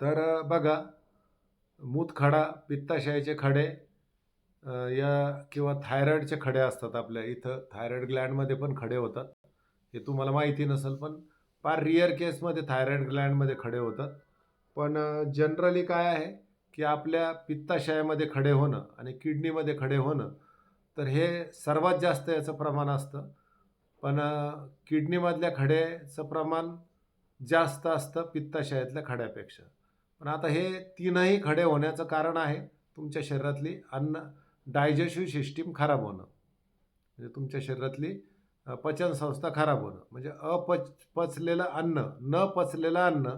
तर बघा मूतखडा पित्ताशयाचे खडे या किंवा थायरॉईडचे खडे असतात आपल्या इथं. थायरॉईड ग्लँडमध्ये पण खडे होतात. हे तुम्हाला माहिती नसेल पण फार रिअर केसमध्ये थायरॉईड ग्लँडमध्ये खडे होतात. पण जनरली काय आहे की आपल्या पित्ताशयामध्ये खडे होणं आणि किडनीमध्ये खडे होणं तर हे सर्वात जास्त याचं प्रमाण असतं. पण किडनीमधल्या खड्याचं प्रमाण जास्त असतं पित्ताशयातल्या खड्यापेक्षा. पण आता हे तीनही खडे होण्याचं कारण आहे तुमच्या शरीरातली अन्न डायजेस्टिव्ह सिस्टीम खराब होणं. म्हणजे तुमच्या शरीरातली पचनसंस्था खराब होणं. म्हणजे अपच पचलेलं अन्न न पचलेलं अन्न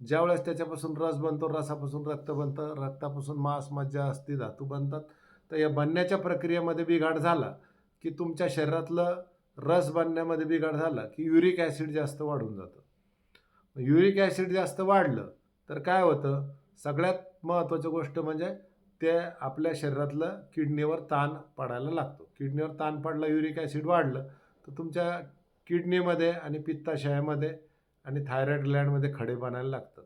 ज्यावेळेस त्याच्यापासून रस बनतो रसापासून रक्त बनतं रक्तापासून मांस मज्जा अस्ती धातू बनतात तर या बनण्याच्या प्रक्रियेमध्ये बिघाड झाला की तुमच्या शरीरातलं रस बनण्यामध्ये बिघाड झाला की युरिक ॲसिड जास्त वाढून जातं. युरिक ॲसिड जास्त वाढलं तर काय होतं? सगळ्यात महत्त्वाची गोष्ट म्हणजे ते आपल्या शरीरातलं किडनीवर ताण पडायला लागतो. किडनीवर ताण पडला युरिक ॲसिड वाढलं तर तुमच्या किडनीमध्ये आणि पित्ताशयामध्ये आणि थायरॉईड ग्लँडमध्ये खडे बनायला लागतात.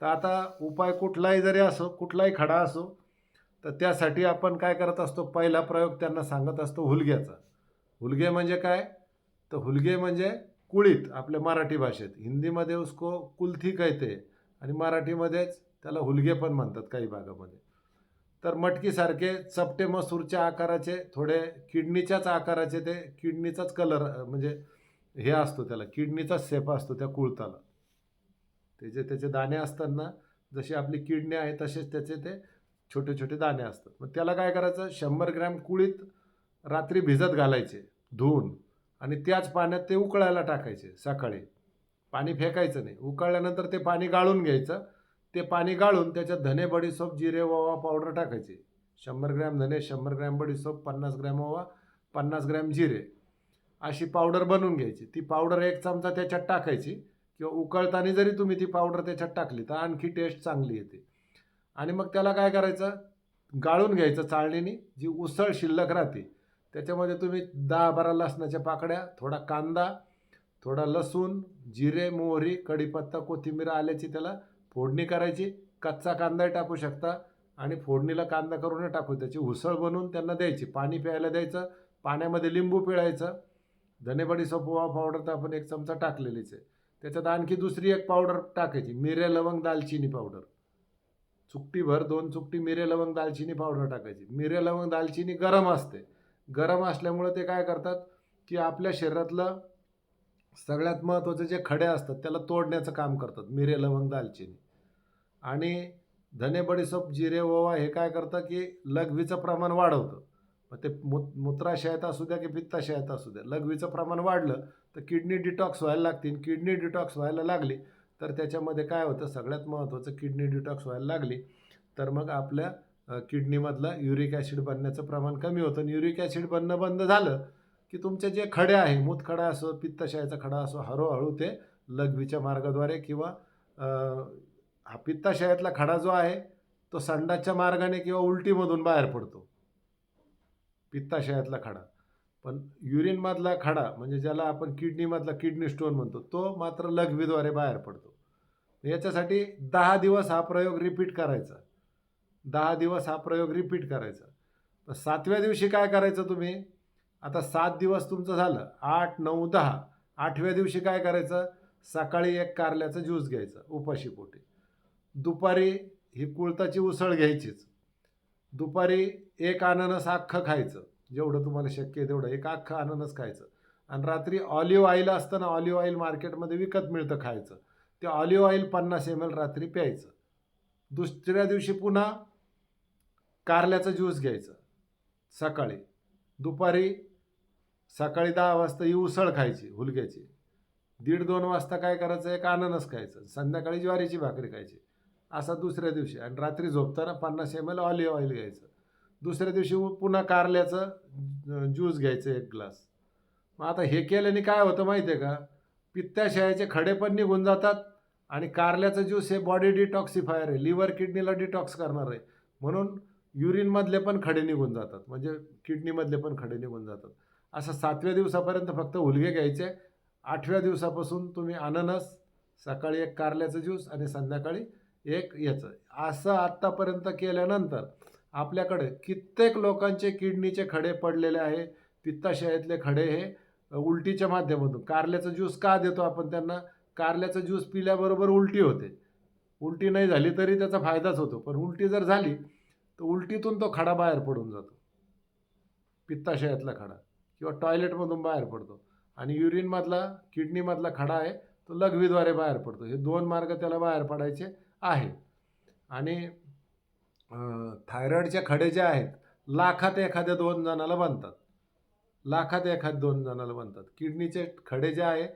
तर आता उपाय कुठलाही जरी असो कुठलाही खडा असो तर त्यासाठी आपण काय करत असतो? पहिला प्रयोग त्यांना सांगत असतो हुलग्याचा. हुलगे म्हणजे काय? तर हुलगे म्हणजे कुळीत आपल्या मराठी भाषेत. हिंदीमध्ये उसको कुलथी कहते. आणि मराठीमध्येच त्याला हुलगे पण म्हणतात काही भागामध्ये. तर मटकीसारखे चपटे मसूरच्या आकाराचे थोडे किडनीच्याच आकाराचे ते किडनीचाच कलर म्हणजे हे असतो त्याला किडनीचाच शेप असतो त्या कुळताला. त्याचे त्याचे दाणे असतात ना जशी आपली किडनी आहे तसेच त्याचे ते छोटे छोटे दाणे असतात. मग त्याला काय करायचं? शंभर ग्रॅम कुळीत रात्री भिजत घालायचे धुवून. आणि त्याच पाण्यात ते उकळायला टाकायचे सकाळी. पाणी फेकायचं नाही. उकळल्यानंतर ते पाणी गाळून घ्यायचं. ते पाणी गाळून त्याच्यात धने बडीसोप जिरे ओवा पावडर टाकायचे. शंभर ग्रॅम धने शंभर ग्रॅम बडीसोप पन्नास ग्रॅम ओवा पन्नास ग्रॅम जिरे अशी पावडर बनवून घ्यायची. ती पावडर एक चमचा त्याच्यात टाकायची किंवा उकळताना जरी तुम्ही ती पावडर त्याच्यात टाकली तर आणखी टेस्ट चांगली येते. आणि मग त्याला काय करायचं? गाळून घ्यायचं चाळणीने. जी उसळ शिल्लक राहते त्याच्यामध्ये तुम्ही दहा बारा लसणाच्या पाकड्या थोडा कांदा थोडा लसूण जिरे मोहरी कढीपत्ता कोथिंबीर आल्याची त्याला फोडणी करायची. कच्चा कांदाही टाकू शकता आणि फोडणीला कांदा करून टाकू. त्याची उसळ बनवून त्यांना द्यायची. पाणी प्यायला द्यायचं. पाण्यामध्ये लिंबू पिळायचं. धनेबडी सोपवा पावडर तर आपण एक चमचा टाकलेलीच आहे. त्याच्यात आणखी दुसरी एक पावडर टाकायची. मिरे लवंग दालचिनी पावडर चुकटीभर दोन चुकटी मिरे लवंग दालचिनी पावडर टाकायची. मिरे लवंग दालचिनी गरम असते. गरम असल्यामुळं ते काय करतात की आपल्या शरीरातलं सगळ्यात महत्त्वाचे जे खडे असतात त्याला तोडण्याचं काम करतात मिरे लवंग दालचिनी. आणि धने बडीसोप जिरे ओवा हे काय करतं की लघवीचं प्रमाण वाढवतं. मग ते मू मूत्राशयात असू द्या की पित्ताशयात असू द्या. लघवीचं प्रमाण वाढलं तर किडनी डिटॉक्स व्हायला लागतील किडनी डिटॉक्स व्हायला लागली तर त्याच्यामध्ये काय होतं? सगळ्यात महत्त्वाचं किडनी डिटॉक्स व्हायला लागली तर मग आपल्या किडनीमधलं युरिक ॲसिड बनण्याचं प्रमाण कमी होतं. आणि युरिक ॲसिड बनणं बंद झालं की तुमचे जे खडे आहे मूतखडा असो पित्ताशयाचा खडा असो हळूहळू ते लघवीच्या मार्गाद्वारे किंवा हा पित्ताशयातला खडा जो आहे तो संडाच्या मार्गाने किंवा उलटीमधून बाहेर पडतो. पित्ताशयातला खडा. पण युरिनमधला खडा म्हणजे ज्याला आपण किडनीमधला किडनी स्टोन म्हणतो तो मात्र लघवीद्वारे बाहेर पडतो. याच्यासाठी दहा दिवस हा प्रयोग रिपीट करायचा. दहा दिवस हा प्रयोग रिपीट करायचा. सातव्या दिवशी काय करायचं तुम्ही? आता सात दिवस तुमचं झालं. आठ नऊ दहा. आठव्या दिवशी काय करायचं? सकाळी एक कारल्याचं ज्यूस घ्यायचं उपाशी पोटी. दुपारी ही कुळताची उसळ घ्यायचीच. दुपारी एक अननस अख्खं खायचं. जेवढं तुम्हाला शक्य आहे तेवढं. एक अख्खं अननस खायचं. आणि रात्री ऑलिव्ह ऑइल असतं ना ऑलिव्ह ऑइल मार्केटमध्ये विकत मिळतं खायचं. ते ऑलिव्ह ऑइल पन्नास एम एल रात्री प्यायचं. दुसऱ्या दिवशी पुन्हा कारल्याचं ज्यूस घ्यायचं. सकाळी. दुपारी सकाळी दहा वाजता ही उसळ खायची हुलक्याची दीड दोन वाजता काय करायचं? एक अननस खायचं. संध्याकाळी ज्वारीची भाकरी खायची. असा दुसऱ्या दिवशी. आणि रात्री झोपताना पन्नास एम एल ऑलिव्ह ऑइल घ्यायचं. दुसऱ्या दिवशी पुन्हा कारल्याचं ज्यूस घ्यायचं एक ग्लास मग आता हे केल्याने काय होतं माहिती आहे का? पित्ताशयाचे खडे पण निघून जातात आणि कारल्याचं ज्यूस हे बॉडी डिटॉक्सिफायर आहे. लिव्हर किडनीला डिटॉक्स करणार आहे. म्हणून युरिनमधले पण खडे निघून जातात. म्हणजे किडनीमधले पण खडे निघून जातात. असं सातव्या दिवसापर्यंत फक्त हुलगे घ्यायचे. आठव्या दिवसापासून तुम्ही अननस सकाळी एक कारल्याचं ज्यूस आणि संध्याकाळी एक याचं. असं आत्तापर्यंत केल्यानंतर आपल्याकडे कित्येक लोकांचे किडनीचे खडे पडलेले आहे. पित्ताशयातले खडे हे उलटीच्या माध्यमातून. कारल्याचं ज्यूस का देतो आपण त्यांना? कारल्याचं ज्यूस पिल्याबरोबर उलटी होते. उलटी नाही झाली तरी त्याचा फायदाच होतो. पण उलटी जर झाली तर उलटीतून तो खडा बाहेर पडून जातो. पित्ताशयातला खडा. किंवा टॉयलेटमधून बाहेर पडतो. आणि युरिनमधला किडनीमधला खडा आहे तो लघवीद्वारे बाहेर पडतो. हे दोन मार्ग त्याला बाहेर पडायचे आहे आणि थायरॉईडचे खडे जे आहेत लाखात एखाद्या दोन जणाला बनतात. लाखात एखाद्या दोन जणाला बनतात. किडनीचे खडे जे आहे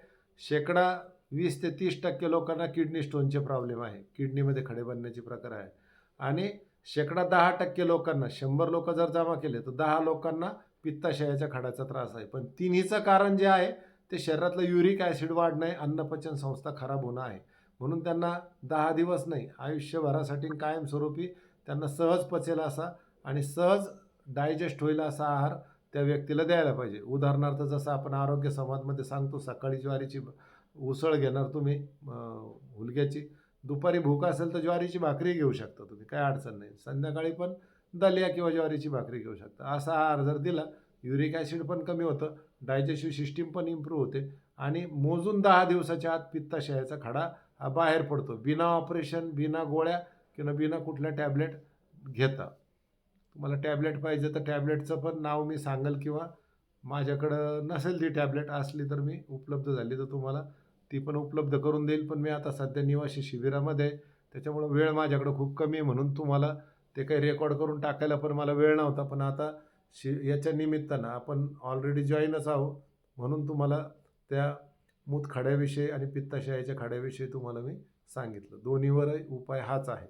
शेकडा वीस ते तीस टक्के लोकांना किडनी स्टोनचे प्रॉब्लेम आहे. किडनीमध्ये खडे बनण्याचे प्रकार आहे आणि शेकडा दहा टक्के लोकांना शंभर लोक जर जमा केले तर दहा लोकांना पित्ताशयाच्या खडाचा त्रास आहे. पण तिन्हीचं कारण जे आहे ते शरीरातलं युरिक ॲसिड वाढणं आहे अन्नपचन संस्था खराब होणं आहे. म्हणून त्यांना दहा दिवस नाही आयुष्यभरासाठी कायमस्वरूपी त्यांना सहज पचेल असा आणि सहज डायजेस्ट होईल असा आहार त्या व्यक्तीला द्यायला पाहिजे. उदाहरणार्थ जसं आपण आरोग्य संवादमध्ये सांगतो सकाळी ज्वारीची उसळ घेणार तुम्ही हुलग्याची. दुपारी भूक असेल तर ज्वारीची भाकरी घेऊ शकता तुम्ही काय अडचण नाही. संध्याकाळी पण दलिया किंवा ज्वारीची भाकरी घेऊ शकता. असा आहार जर दिला युरिक ॲसिड पण कमी होतं डायजेस्टिव्ह सिस्टीम पण इम्प्रूव्ह होते आणि मोजून दहा दिवसाच्या आत पित्ताशयाचा खडा हा बाहेर पडतो. बिना ऑपरेशन बिना गोळ्या किंवा बिना कुठल्या टॅबलेट घेता. तुम्हाला टॅबलेट पाहिजे तर टॅबलेटचं पण नाव मी सांगेल किंवा माझ्याकडं नसेल ती टॅबलेट असली तर मी उपलब्ध झाली तर तुम्हाला ती पण उपलब्ध करून देईल. पण मी आता सध्या निवासी शिबिरामध्ये आहे. त्याच्यामुळं वेळ माझ्याकडं खूप कमी आहे म्हणून तुम्हाला ते काही रेकॉर्ड करून टाकायला पण मला वेळ नव्हता पण आता शि याच्या निमित्तानं आपण ऑलरेडी जॉईनच आहोत म्हणून तुम्हाला त्या मूतखड्याविषयी आणि पित्ताशयाच्या खड्याविषयी तुम्हाला मी सांगितलं. दोन्हीवर उपाय हाच आहे.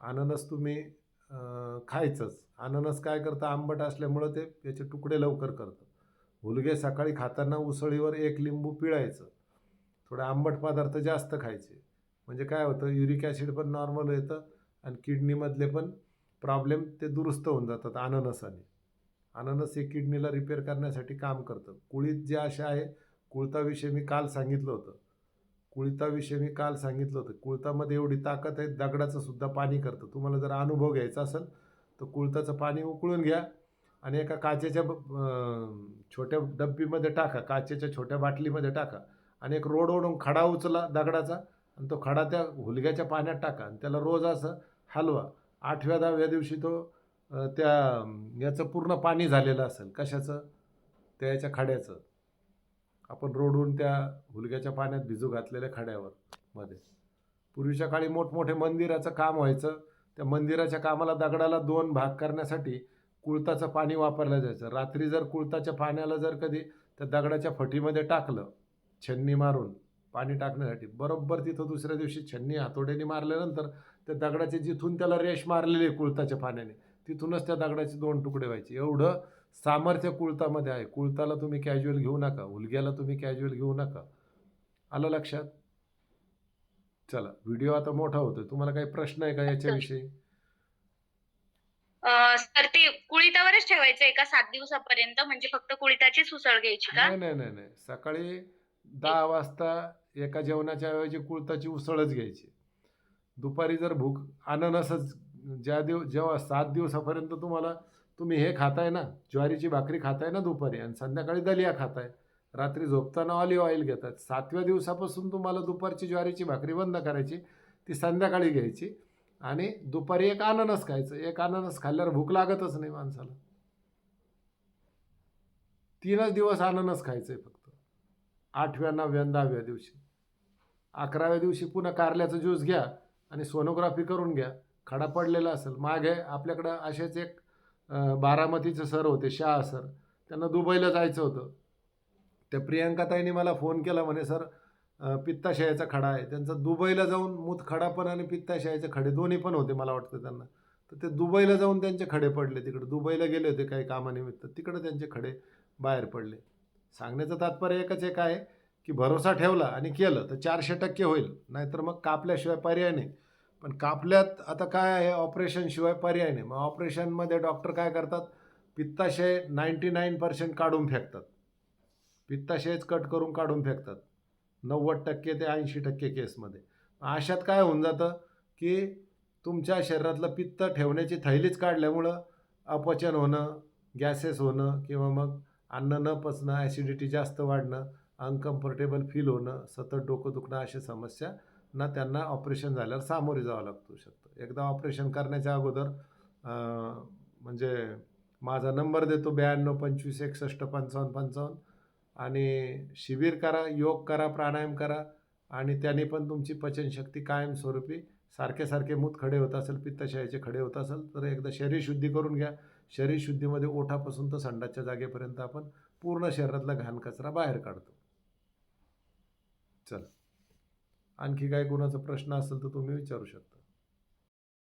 अननस तुम्ही खायचंच. अननस काय करतं? आंबट असल्यामुळं ते याचे तुकडे लवकर करतं. हुलगे सकाळी खाताना उसळीवर एक लिंबू पिळायचं. थोडे आंबट पदार्थ जास्त खायचे. म्हणजे काय होतं? युरिक ॲसिड पण नॉर्मल येतं. आणि किडनीमधले पण प्रॉब्लेम ते दुरुस्त होऊन जातात अननसाने. अननस हे किडनीला रिपेअर करण्यासाठी काम करतं. कुळीत जे असे आहे कुळताविषयी मी काल सांगितलं होतं. कुळताविषयी मी काल सांगितलं होतं. कुळतामध्ये एवढी ताकद आहे दगडाचं सुद्धा पाणी करतं. तुम्हाला जर अनुभव घ्यायचा असेल तर कुळताचं पाणी उकळून घ्या आणि एका काचेच्या छोट्या डब्बीमध्ये टाका काचेच्या छोट्या बाटलीमध्ये टाका आणि एक रोड ओढून खडा उचला दगडाचा आणि तो खडा त्या हुलग्याच्या पाण्यात टाका आणि त्याला रोज असं हलवा. आठव्या दहाव्या दिवशी तो त्या याचं पूर्ण पाणी झालेलं असेल. कशाचं? त्या याच्या खड्याचं. आपण रोडून त्या हुलग्याच्या पाण्यात भिजू घातलेल्या खड्यावर मध्ये. पूर्वीच्या काळी मोठमोठे मंदिराचं काम व्हायचं. त्या मंदिराच्या कामाला दगडाला दोन भाग करण्यासाठी कुळताचं पाणी वापरलं जायचं. रात्री जर कुळताच्या पाण्याला जर कधी त्या दगडाच्या फटीमध्ये टाकलं छन्नी मारून पाणी टाकण्यासाठी. बरोबर तिथं दुसऱ्या दिवशी छन्नी हातोड्याने मारल्यानंतर त्या दगडाचे जिथून त्याला रेश मारलेली आहे कुळताच्या पाण्याने तिथूनच त्या दगडाचे दोन तुकडे व्हायचे. एवढं सामर्थ्य कुळतामध्ये आहे. कुळताला तुम्ही कॅज्युअल घेऊ नका. हुलग्याला तुम्ही कॅज्युअल घेऊ नका. आलं लक्षात? चला व्हिडिओ आता मोठा होतोय. तुम्हाला काही प्रश्न आहे का याच्याविषयी? तर ते कुळितावरच ठेवायचं एका सात दिवसापर्यंत? म्हणजे फक्त कुळिताचीच उसळ घ्यायची का? नाही नाही नाही नाही. सकाळी दहा वाजता एका जेवणाच्या ऐवजी कुळताची उसळच घ्यायची. दुपारी जर भूक अननसच ज्या दिव जेव्हा सात दिवसापर्यंत तुम्हाला तुम्ही हे खाताय ना ज्वारीची भाकरी खाताय ना दुपारी आणि संध्याकाळी दलिया खाताय रात्री झोपताना ऑलिव्ह ऑइल घेतात. सातव्या दिवसापासून तुम्हाला दुपारची ज्वारीची भाकरी बंद करायची ती संध्याकाळी घ्यायची आणि दुपारी एक अननस खायचं. एक अननस खाल्ल्यावर भूक लागतच नाही माणसाला. तीनच दिवस अननस खायचं आहे फक्त. आठव्या नवव्या दहाव्या दिवशी. अकराव्या दिवशी पुन्हा कारल्याचं ज्यूस घ्या आणि सोनोग्राफी करून घ्या. खडा पडलेला असेल. मागे आपल्याकडं असेच एक बारामतीचं बारामतीचे सर होते शाह सर. त्यांना दुबईला जायचं होतं. त्या प्रियंकाताईने मला फोन केला म्हणे सर पित्ताशयाचा खडा आहे. त्यांचा दुबईला जाऊन मूतखडा पण आणि पित्ताशयाचे खडे दोन्ही पण होते मला वाटतं त्यांना. तर ते दुबईला जाऊन त्यांचे खडे पडले तिकडे. दुबईला गेले होते काही कामानिमित्त. तिकडे त्यांचे खडे बाहेर पडले. सांगण्याचं तात्पर्य एकच एक आहे की भरोसा ठेवला आणि केलं तर चारशे टक्के होईल. नाहीतर मग कापल्याशिवाय पर्याय नाही. पण कापल्यात आता काय आहे? ऑपरेशनशिवाय पर्याय नाही. मग ऑपरेशनमध्ये डॉक्टर काय करतात? पित्ताशय नाईंटी नाईन पर्सेंट काढून फेकतात. पित्ताशयच कट करून काढून फेकतात. नव्वद टक्के ते ऐंशी टक्के केसमध्ये. अशात काय होऊन जातं की तुमच्या शरीरातलं पित्त ठेवण्याची थैलीच काढल्यामुळं अपचन होणं गॅसेस होणं किंवा मग अन्न न पचणं ॲसिडिटी जास्त वाढणं अनकम्फर्टेबल फील होणं सतत डोकं दुखणं अशा समस्या ना त्यांना ऑपरेशन झाल्यावर सामोरे जावं लागतो शकतं. एकदा ऑपरेशन करण्याच्या अगोदर म्हणजे माझा नंबर देतो ब्याण्णव पंचवीस एकसष्ट पंचावन्न पंचावन्न आणि शिबिर करा योग करा प्राणायाम करा आणि त्याने पण तुमची पचनशक्ती कायमस्वरूपी सारखे सारखे मूत खडे होत असेल पित्तशयाचे खडे होत असेल तर एकदा शरीर शुद्धी करून घ्या. शरीर शुद्धीमध्ये ओठापासून तर संडाच्या जागेपर्यंत आपण पूर्ण शरीरातला घाण कचरा बाहेर काढतो. चल. आणखी काय कोणाचा प्रश्न असेल तर तुम्ही विचारू शकता.